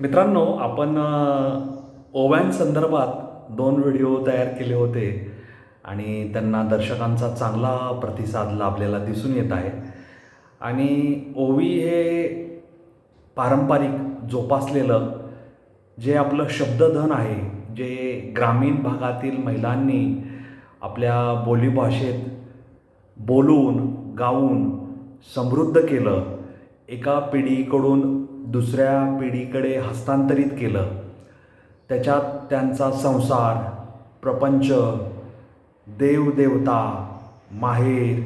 मित्रांनो आपण ओव्यांसंदर्भात दोन व्हिडिओ तयार केले होते आणि त्यांना दर्शकांचा चांगला प्रतिसाद लाभलेला दिसून येत आहे. आणि ओवी हे पारंपरिक जोपासलेलं जे आपलं शब्दधन आहे जे ग्रामीण भागातील महिलांनी आपल्या बोलीभाषेत बोलून गाऊन समृद्ध केलं एका पिढीकडून दुसऱ्या पिढीकडे हस्तांतरित केलं. त्याच्यात त्यांचा संसार प्रपंच देवदेवता माहेर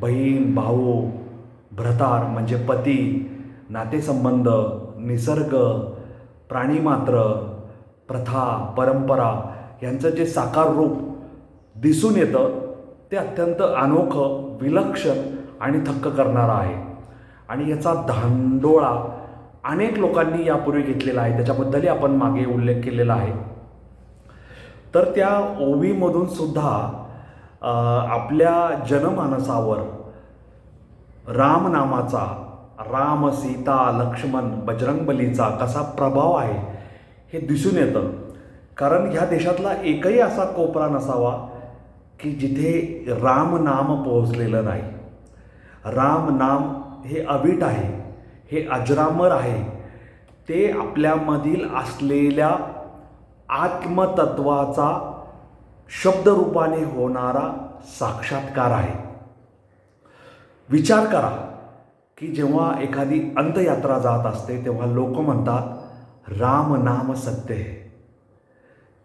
बहीण भाऊ भ्रतार म्हणजे पती नातेसंबंध निसर्ग प्राणीमात्र प्रथा परंपरा यांचं जे साकार रूप दिसून येतं ते अत्यंत अनोखं विलक्षण आणि थक्क करणारं आहे. आणि याचा धांडोळा अनेक लोकांनी यापूर्वी घेतलेला आहे त्याच्याबद्दलही आपण मागे उल्लेख केलेला आहे. तर त्या ओवीमधून सुद्धा आपल्या जनमानसावर रामनामाचा राम सीता लक्ष्मण बजरंगबलीचा कसा प्रभाव आहे हे दिसून येतं. कारण ह्या देशातला एकही असा कोपरा नसावा की जिथे रामनाम पोहोचलेलं नाही. राम नाम हे अवीट आहे. हे अजरामर आहे. ते आपल्यामधील असलेल्या आत्मतत्वाचा शब्दरूपाने होणारा साक्षात्कार आहे. विचार करा की जेव्हा एखादी अंतयात्रा जात असते तेव्हा लोक म्हणतात राम नाम सत्य आहे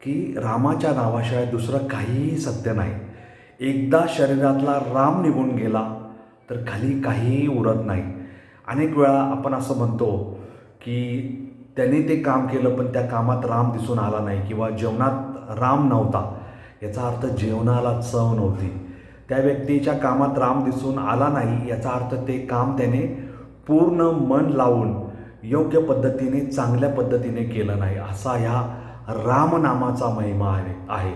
की रामाच्या नावाशिवाय दुसरं काहीही सत्य नाही. एकदा शरीरातला राम निघून गेला तर खाली काहीही उरत नाही. अनेक वेळा आपण असं म्हणतो की त्याने ते काम केलं पण त्या कामात राम दिसून आला नाही किंवा जेवणात राम नव्हता. याचा अर्थ जेवणाला चव नव्हती. त्या व्यक्तीच्या कामात राम दिसून आला नाही याचा अर्थ ते काम त्याने पूर्ण मन लावून योग्य पद्धतीने चांगल्या पद्धतीने केलं नाही. असा ह्या रामनामाचा महिमा आहे आहे.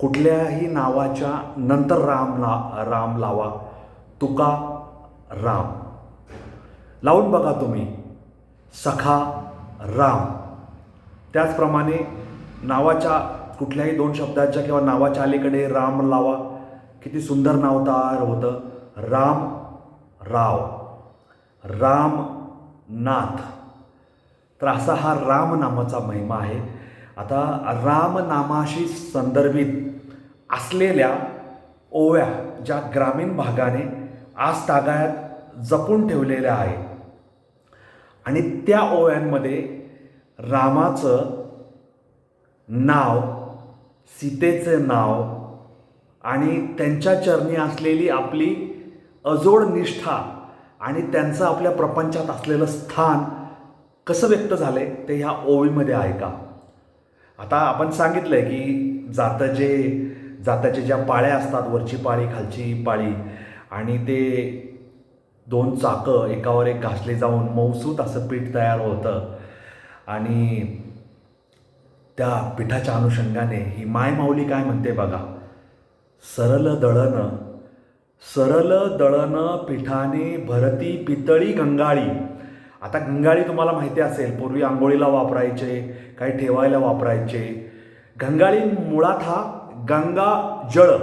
कुठल्याही नावाच्या नंतर राम ला राम लावा. तुका राम. लावून बघा तुम्ही. सखा राम. त्याचप्रमाणे नावाच्या कुठल्याही दोन शब्दाच्या किंवा नावाच्या अलीकडे राम लावा. किती सुंदर नाव तयार होतं. राम राव. राम नाथ तर असा हा राम नामाचा महिमा आहे. आता राम नामाशी संदर्भित असलेल्या ओव्या ज्या ग्रामीण भागाने आज तागायत जपून ठेवलेल्या आहेत आणि त्या ओव्यांमध्ये रामाचं नाव सीतेचं नाव आणि त्यांच्या चरणी असलेली आपली अजोड निष्ठा आणि त्यांचं आपल्या प्रपंचात असलेलं स्थान कसं व्यक्त झालं आहे ते ह्या ओवीमध्ये आहे का आता आपण सांगितलंय की जातं जे जाताच्या ज्या पाळ्या असतात वरची पाळी खालची पाळी आणि ते दोन चाकं एकावर एक घासले जाऊन मौसूत असं पीठ तयार होतं. आणि त्या पिठाच्या अनुषंगाने ही माय माऊली काय म्हणते बघा? सरल दळण सरल दळण पिठाने भरती पितळी गंगाळी. आता गंगाळी तुम्हाला माहिती असेल पूर्वी आंघोळीला वापरायचे काही ठेवायला वापरायचे. गंगाळी मुळात हा गंगा जळ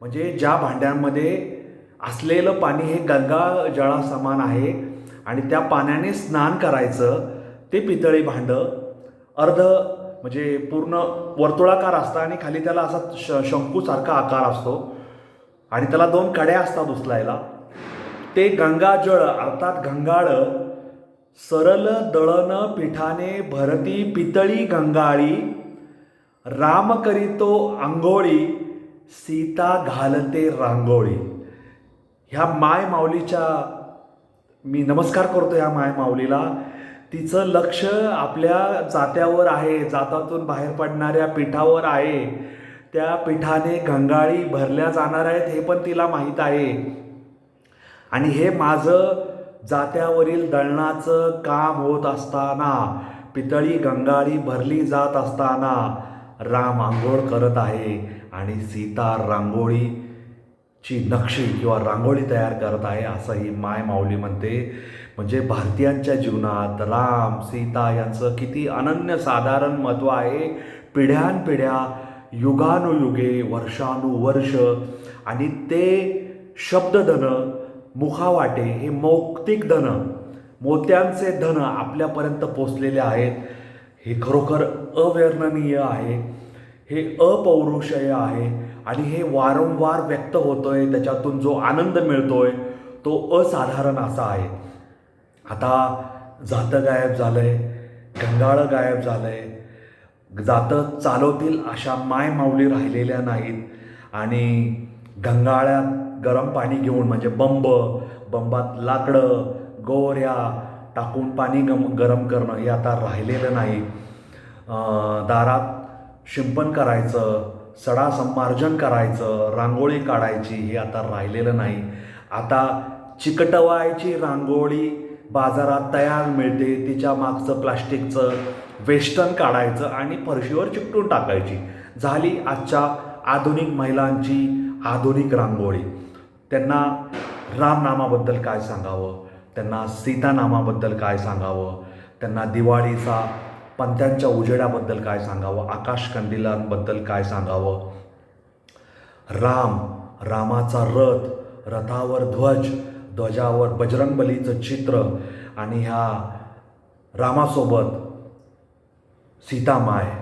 म्हणजे ज्या भांड्यांमध्ये असलेलं पाणी हे गंगा जळासमान आहे. आणि त्या पाण्याने स्नान करायचं ते पितळी भांडं अर्ध म्हणजे पूर्ण वर्तुळाकार असतं आणि खाली त्याला असा श शंकूसारखा आकार असतो. आणि त्याला दोन कड्या असतात उचलायला. ते गंगाजळ अर्थात गंगाळ सरल दळण पिठाने भरती पितळी गंगाळी राम करीतो आंघोळी सीता घालते रांगोळी. ह्या माय माऊलीच्या मी नमस्कार करतो ह्या माय माऊलीला. तिचं लक्ष आपल्या जात्यावर आहे जातातून बाहेर पडणाऱ्या पिठावर आहे. त्या पिठाने गंगाळी भरल्या जाणार आहेत हे पण तिला माहीत आहे. आणि हे माझं जात्यावरील दळणाचं काम होत असताना पितळी गंगाळी भरली जात असताना राम आंघोळ करत आहे. आणि सीता रांगोळी ची नक्षी किंवा रांगोळी तयार करत आहे असं ही माय माऊली म्हणते. म्हणजे भारतीयांच्या जीवनात राम सीता यांचं किती अनन्यसाधारण महत्त्व आहे. पिढ्यानपिढ्या युगानुयुगे वर्षानुवर्ष आणि ते शब्दधन मुखावाटे हे मौक्तिक धन मोत्यांचे धन आपल्यापर्यंत पोचलेले आहेत. हे खरोखर अवर्णनीय आहे. हे अपौरुषय आहे. आणि हे वारंवार व्यक्त होतोय त्याच्यातून जो आनंद मिळतोय तो असाधारण असा आहे. आता जातं गायब झालंय गंगाळं गायब झालंय. जातं चालवतील अशा माय माऊली राहिलेल्या नाहीत. आणि गंगाळ्यात गरम पाणी घेऊन म्हणजे बंब बंबात लाकडं गोऱ्या टाकून पाणी गम गरम करणं हे आता राहिलेलं नाही. दारात शिंपण करायचं सडा संमार्जन करायचं रांगोळी काढायची हे आता राहिलेलं नाही. आता चिकटवायची रांगोळी बाजारात तयार मिळते तिच्या मागचं प्लास्टिकचं वेस्टर्न काढायचं आणि फरशीवर चिकटून टाकायची. झाली आजच्या आधुनिक महिलांची आधुनिक रांगोळी. त्यांना रामनामाबद्दल काय सांगावं? त्यांना सीतानामाबद्दल काय सांगावं? त्यांना दिवाळीचा पंथ्यांच्या उजेडाबद्दल काय सांगावं? आकाशकंदिलांबद्दल काय सांगावं? राम रामाचा रथ रथावर ध्वज ध्वजावर बजरंगबलीचं चित्र आणि ह्या रामासोबत सीतामाय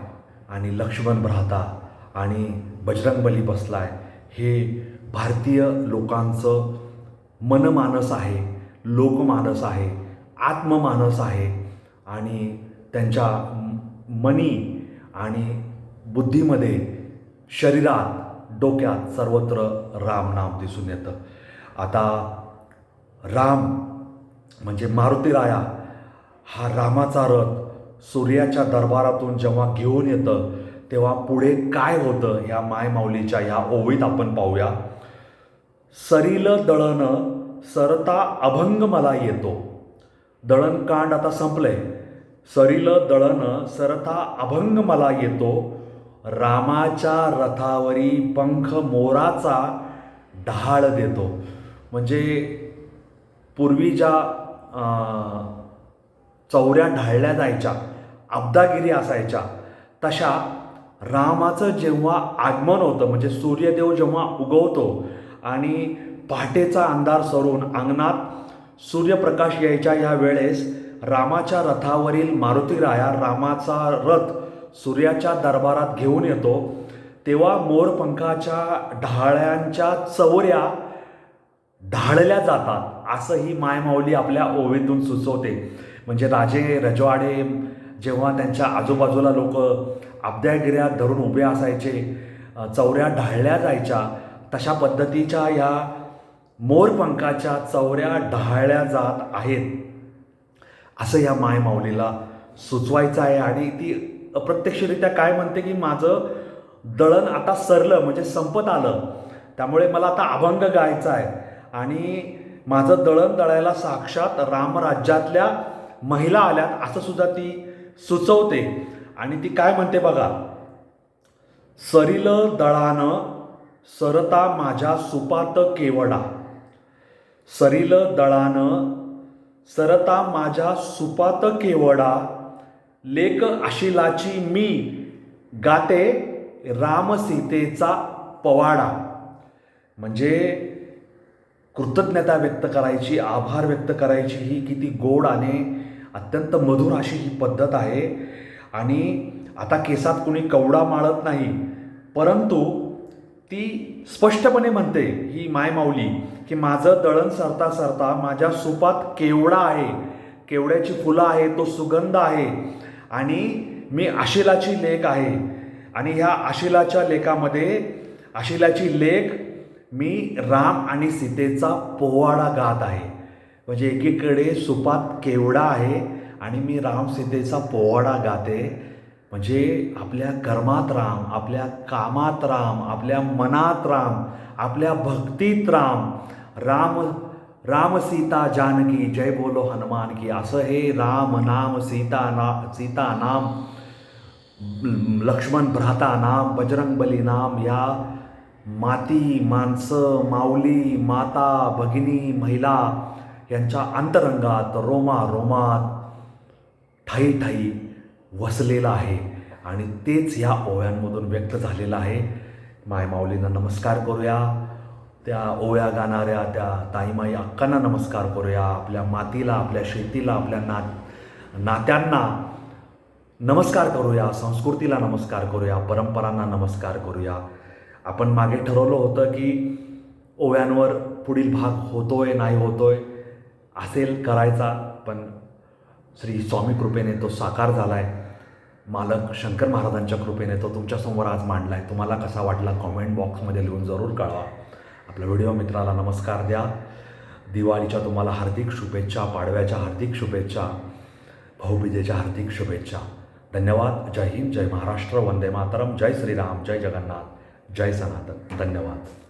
आणि लक्ष्मण भ्राता आणि बजरंगबली बसलाय. हे भारतीय लोकांचं मनमानस आहे लोकमानस आहे आत्ममानस आहे आणि त्यांच्या मनी आणि बुद्धीमध्ये शरीरात डोक्यात सर्वत्र राम नाम दिसून येतं. आता राम म्हणजे मारुतीराया हा रामाचा रथ सूर्याच्या दरबारातून जेव्हा घेऊन येतं तेव्हा पुढे काय होतं या मायमाऊलीच्या ह्या ओवीत आपण पाहूया. सरील दळण सरता अभंग मला येतो. दळणकांड आता संपलंय. सरील दळण सरता अभंग मला येतो. रामाच्या रथावरी पंख मोराचा ढाळ देतो. म्हणजे पूर्वी ज्या चौऱ्या ढाळल्या जायच्या अब्दागिरी असायच्या तशा रामाचं जेव्हा आगमन होतं म्हणजे सूर्यदेव जेव्हा उगवतो आणि पहाटेचा अंधार सरून अंगणात सूर्यप्रकाश यायच्या ह्या वेळेस रामाच्या रथावरील मारुतीराया रामाचा रथ सूर्याच्या दरबारात घेऊन येतो तेव्हा मोरपंखाच्या ढाळ्यांच्या चवऱ्या ढाळल्या जातात. असं ही मायमाऊली आपल्या ओवीतून सुचवते. म्हणजे राजे रजवाडे जेव्हा त्यांच्या आजूबाजूला लोक अब्द्यागिऱ्या धरून उभे असायचे चौऱ्या ढाळल्या जायच्या तशा पद्धतीच्या ह्या मोरपंखाच्या चौऱ्या ढाळल्या जात आहेत. असं या मायमाऊलीला सुचवायचं आहे आणि ती अप्रत्यक्षरित्या काय म्हणते की माझं दळण आता सरलं म्हणजे संपत आलं. त्यामुळे मला आता अभंग गायचा आहे. आणि माझं दळण दळायला साक्षात रामराज्यातल्या महिला आल्यात असं सुद्धा ती सुचवते. आणि ती काय म्हणते बघा सरिल दळानं सरता माझ्या सुपात केवडा. सरिल दळानं सरता माझ्या सुपात केवडा. लेक आशिलाची मी गाते रामसीतेचा पवाडा. म्हणजे कृतज्ञता व्यक्त करायची आभार व्यक्त करायची ही किती गोड आणि अत्यंत मधुर अशी ही पद्धत आहे. आणि आता केसात कुणी कवडा माळत नाही. परंतु ती स्पष्टपणे म्हणते ही मायमाऊली की माझं दळण सरता सरता माझ्या सुपात केवडा आहे. केवड्याची फुलं आहे तो सुगंध आहे. आणि मी आशिलाची लेख आहे. आणि ह्या आशिलाच्या लेखामध्ये आशिलाची लेख मी राम आणि सीतेचा पोवाडा गात आहे. म्हणजे एकीकडे सुपात केवडा आहे आणि मी राम सीतेचा पोवाडा गाते. म्हणजे आपल्या कर्मात राम आपल्या कामात राम आपल्या मनात राम आपल्या भक्तीत राम राम राम सीता जानकी जय बोलो हनुमान की असं हे। राम नाम सीता ना सीता नाम लक्ष्मण भ्राता नाम बजरंगबली नाम या माती माणसं माऊली माता भगिनी महिला यांच्या अंतरंगात रोमा रोमात ठाई ठाई वसलेलं आहे. आणि तेच या ओव्यांमधून व्यक्त झालेलं आहे. मायमाऊलींना नमस्कार करूया. त्या ओव्या गाणाऱ्या त्या ताईमाई अक्कांना नमस्कार करूया. आपल्या मातीला आपल्या शेतीला आपल्या ना नात्यांना नमस्कार करूया. संस्कृतीला नमस्कार करूया. परंपरांना नमस्कार करूया. आपण मागे ठरवलं होतं की ओव्यांवर पुढील भाग होतोय नाही होतोय असेल करायचा पण श्री स्वामी कृपेने तो साकार झाला आहे मालक शंकर महाराजांच्या कृपेने तो तुमच्यासमोर आज मांडला आहे तुम्हाला कसा वाटला? कॉमेंट बॉक्समध्ये लिहून जरूर कळवा. आपल्या व्हिडिओ मित्राला नमस्कार द्या. दिवाळीच्या तुम्हाला हार्दिक शुभेच्छा पाडव्याच्या हार्दिक शुभेच्छा भाऊबीजेच्या हार्दिक शुभेच्छा. धन्यवाद. जय हिंद जय महाराष्ट्र. वंदे मातरम. जय श्रीराम. जय जगन्नाथ. जय सनातन. धन्यवाद.